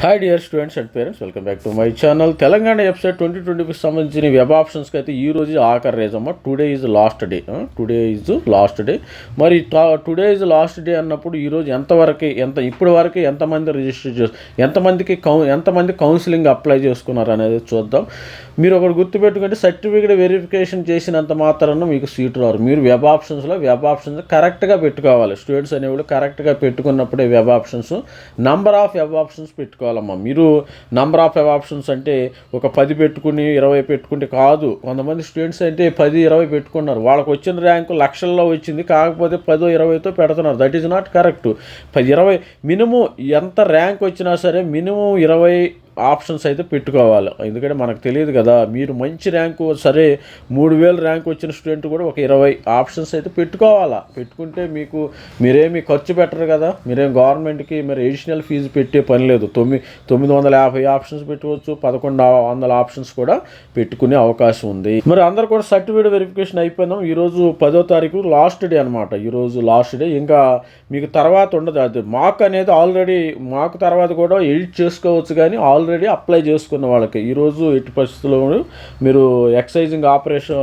Hi dear students and parents welcome back to my channel Telangana website twenty ట్వంటీకి సంబంధించిన web ఆప్షన్స్కి అయితే ఈ రోజు ఆఖరి రేజ్ అమ్మ. Today is last day today is last day మరి టుడే ఈజ్ లాస్ట్ డే అన్నప్పుడు ఈరోజు ఎంతవరకు ఎంత ఇప్పటి వరకు ఎంతమంది రిజిస్టర్ చేసు ఎంతమందికి కౌ ఎంతమంది కౌన్సిలింగ్ అప్లై చేసుకున్నారు అనేది చూద్దాం. మీరు ఒకటి గుర్తుపెట్టుకుంటే సర్టిఫికేట్ వెరిఫికేషన్ చేసినంత మాత్రాన మీకు సీటు రారు. మీరు వెబ్ ఆప్షన్స్లో వెబ్ ఆప్షన్స్ కరెక్ట్గా పెట్టుకోవాలి. స్టూడెంట్స్ అనేవాళ్ళు కరెక్ట్గా పెట్టుకున్నప్పుడే web options number of web options పెట్టుకోవాలి. పెట్టుకోవాలమ్మా. మీరు నంబర్ ఆఫ్ ఆప్షన్స్ అంటే ఒక పది పెట్టుకుని ఇరవై పెట్టుకుంటే కాదు. కొంతమంది స్టూడెంట్స్ అంటే పది ఇరవై పెట్టుకున్నారు. వాళ్ళకి వచ్చిన ర్యాంకు లక్షల్లో వచ్చింది. కాకపోతే పదో ఇరవైతో పెడుతున్నారు. దట్ ఈజ్ నాట్ కరెక్ట్ పది ఇరవై మినిమం ఎంత ర్యాంక్ వచ్చినా సరే మినిమం ఇరవై ఆప్షన్స్ అయితే పెట్టుకోవాలి. ఎందుకంటే మనకు తెలియదు కదా మీరు మంచి ర్యాంకు సరే మూడు వేలు ర్యాంక్ వచ్చిన స్టూడెంట్ కూడా ఒక ఇరవై ఆప్షన్స్ అయితే పెట్టుకోవాలా? పెట్టుకుంటే మీకు మీరేమి ఖర్చు పెట్టరు కదా? మీరేం గవర్నమెంట్కి మీరు ఎడిషనల్ ఫీజు పెట్టే పని లేదు. తొమ్మిది తొమ్మిది వందల యాభై ఆప్షన్స్ పెట్టుకోవచ్చు పదకొండు వందల ఆప్షన్స్ కూడా పెట్టుకునే అవకాశం ఉంది. మరి అందరు కూడా సర్టిఫికేట్ వెరిఫికేషన్ అయిపోయినాం. ఈరోజు పదో తారీఖు లాస్ట్ డే అనమాట ఈరోజు లాస్ట్ డే ఇంకా మీకు తర్వాత ఉండదు. అది మాక్ అనేది ఆల్రెడీ మాకు తర్వాత కూడా ఎడిట్ చేసుకోవచ్చు కానీ ఆల్రెడీ ఆల్రెడీ అప్లై చేసుకున్న వాళ్ళకి. ఈరోజు ఎట్టి పరిస్థితుల్లో మీరు ఎక్సైజింగ్ ఆపరేషన్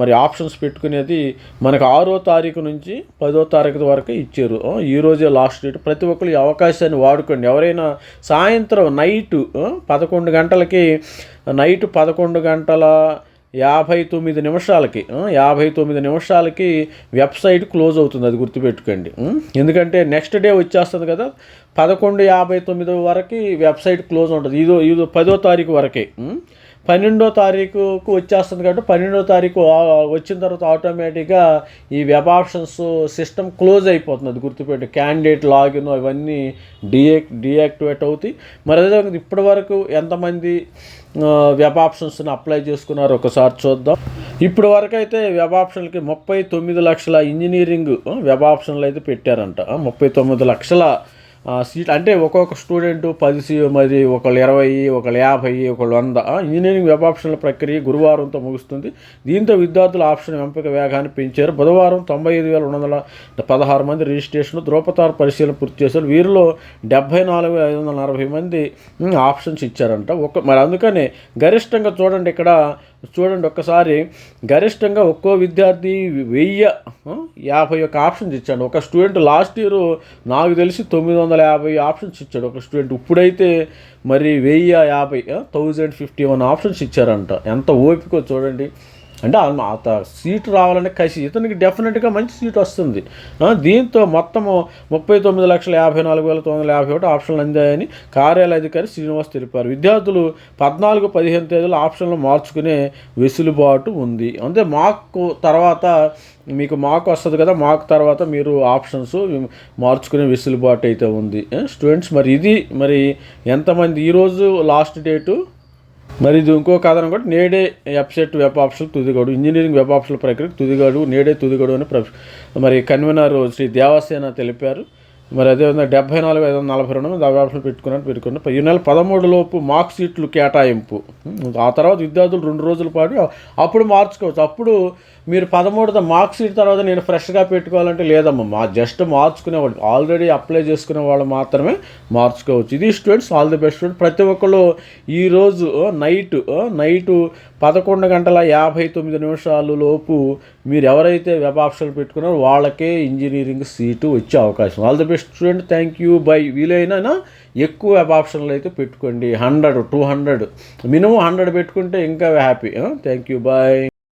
మరి ఆప్షన్స్ పెట్టుకునేది మనకు ఆరో తారీఖు నుంచి పదో తారీఖు వరకు ఇచ్చారు. ఈరోజే లాస్ట్ డేట్ ప్రతి ఒక్కరు ఈ అవకాశాన్ని వాడుకోండి. ఎవరైనా సాయంత్రం నైట్ పదకొండు గంటలకి నైట్ పదకొండు గంటల యాభై తొమ్మిది నిమిషాలకి యాభై తొమ్మిది నిమిషాలకి వెబ్సైట్ క్లోజ్ అవుతుంది అది గుర్తుపెట్టుకోండి. ఎందుకంటే నెక్స్ట్ డే వచ్చేస్తుంది కదా పదకొండు యాభై తొమ్మిది వరకు వెబ్సైట్ క్లోజ్ ఉంటుంది. ఇదో ఇదో పదో తారీఖు వరకే. పన్నెండో తారీఖుకు వచ్చేస్తుంది కాబట్టి పన్నెండో తారీఖు వచ్చిన తర్వాత ఆటోమేటిక్గా ఈ వెబ్ ఆప్షన్స్ సిస్టమ్ క్లోజ్ అయిపోతుంది. అది గుర్తుపెట్టి. క్యాండిడేట్ లాగిన్ అవన్నీ డియాక్ డియాక్టివేట్ అవుతాయి. మరి అదేవిధంగా ఇప్పటి వరకు ఎంతమంది వెబ్ ఆప్షన్స్ని అప్లై చేసుకున్నారు ఒకసారి చూద్దాం. ఇప్పుడు వరకు అయితే వెబ్ ఆప్షన్లకి ముప్పై తొమ్మిది లక్షల ఇంజనీరింగ్ వెబ్ ఆప్షన్లు అయితే పెట్టారంట. ముప్పై తొమ్మిది లక్షల సీట్ అంటే ఒక్కొక్క స్టూడెంట్ పది సీ మరి ఒకళ్ళు ఇరవై ఒకళ్ళు యాభై ఒకళ్ళు వంద. ఇంజనీరింగ్ వెబ్ ఆప్షన్ల ప్రక్రియ గురువారంతో ముగుస్తుంది. దీంతో విద్యార్థుల ఆప్షన్ ఎంపిక వేగాన్ని పెంచారు. బుధవారం తొంభై ఐదు వేల రెండు వందల పదహారు మంది రిజిస్ట్రేషన్ ధ్రువపతార పరిశీలన పూర్తి చేశారు. వీరిలో డెబ్బై నాలుగు వేల ఐదు వందల నలభై మంది ఆప్షన్స్ ఇచ్చారంట. ఒక మరి అందుకని గరిష్టంగా చూడండి ఇక్కడ చూడండి ఒక్కసారి. గరిష్టంగా ఒక్కో విద్యార్థి వెయ్యి యాభై ఒక్క ఆప్షన్స్ ఇచ్చాడు. ఒక స్టూడెంట్ లాస్ట్ ఇయర్ నాకు తెలిసి తొమ్మిది వందల యాభై ఆప్షన్స్ ఇచ్చాడు. ఒక స్టూడెంట్ ఇప్పుడైతే మరి వెయ్యి యాభై థౌజండ్ ఫిఫ్టీ వన్ ఆప్షన్స్ ఇచ్చారంట. ఎంత ఓపికో చూడండి. అంటే అత సీటు రావాలనే కసి ఇతనికి డెఫినెట్గా మంచి సీట్ వస్తుంది. దీంతో మొత్తము ముప్పై తొమ్మిది లక్షల యాభై నాలుగు వేల తొమ్మిది వందల యాభై ఒకటి ఆప్షన్లు అందాయని కార్యాలయ అధికారి శ్రీనివాస్ తెలిపారు. విద్యార్థులు పద్నాలుగు పదిహేను తేదీలు ఆప్షన్లు మార్చుకునే వెసులుబాటు ఉంది. అంటే మాకు తర్వాత మీకు మాకు వస్తుంది కదా మాకు తర్వాత మీరు ఆప్షన్స్ మార్చుకునే వెసులుబాటు అయితే ఉంది. స్టూడెంట్స్ మరి ఇది మరి ఎంతమంది? ఈరోజు లాస్ట్ డేటు? మరి ఇది ఇంకో కథనం కూడా నేడే ఎప్సెట్ వెబ్ ఆప్షన్ తుదిగడు ఇంజనీరింగ్ వెబ్ ఆప్షన్ ప్రక్రియ తుదిగడు నేడే తుదిగడు అని ప్ర మరి కన్వీనర్ శ్రీ దేవసేన తెలిపారు. మరి అదేవిధంగా డెబ్బై నాలుగు ఐదు వందల నలభై రెండు మంది పెట్టుకున్నట్టు ఆప్షన్ పెట్టుకున్నారు ఈ నెల పదమూడు లోపు మార్క్ సీట్లు కేటాయింపు. ఆ తర్వాత విద్యార్థులు రెండు రోజుల పాటు అప్పుడు మార్చుకోవచ్చు. అప్పుడు మీరు పదమూడు మార్క్ సీట్ తర్వాత నేను ఫ్రెష్గా పెట్టుకోవాలంటే లేదమ్మా మా జస్ట్ మార్చుకునేవాళ్ళు. ఆల్రెడీ అప్లై చేసుకునే వాళ్ళు మాత్రమే మార్చుకోవచ్చు. ఇది students all the best student ప్రతి ఒక్కళ్ళు ఈరోజు నైట్ నైటు పదకొండు గంటల యాభై తొమ్మిది నిమిషాలు లోపు మీరు ఎవరైతే వెబ్ ఆప్షన్లు పెట్టుకున్నారో వాళ్ళకే ఇంజనీరింగ్ సీటు వచ్చే అవకాశం. All the best. Student thank you bye వీలైనా ఎక్కువ వెబ్ ఆప్షన్లు అయితే పెట్టుకోండి. Hundred two hundred. Minimum hundred పెట్టుకుంటే ఇంకా హ్యాపీ. Thank you bye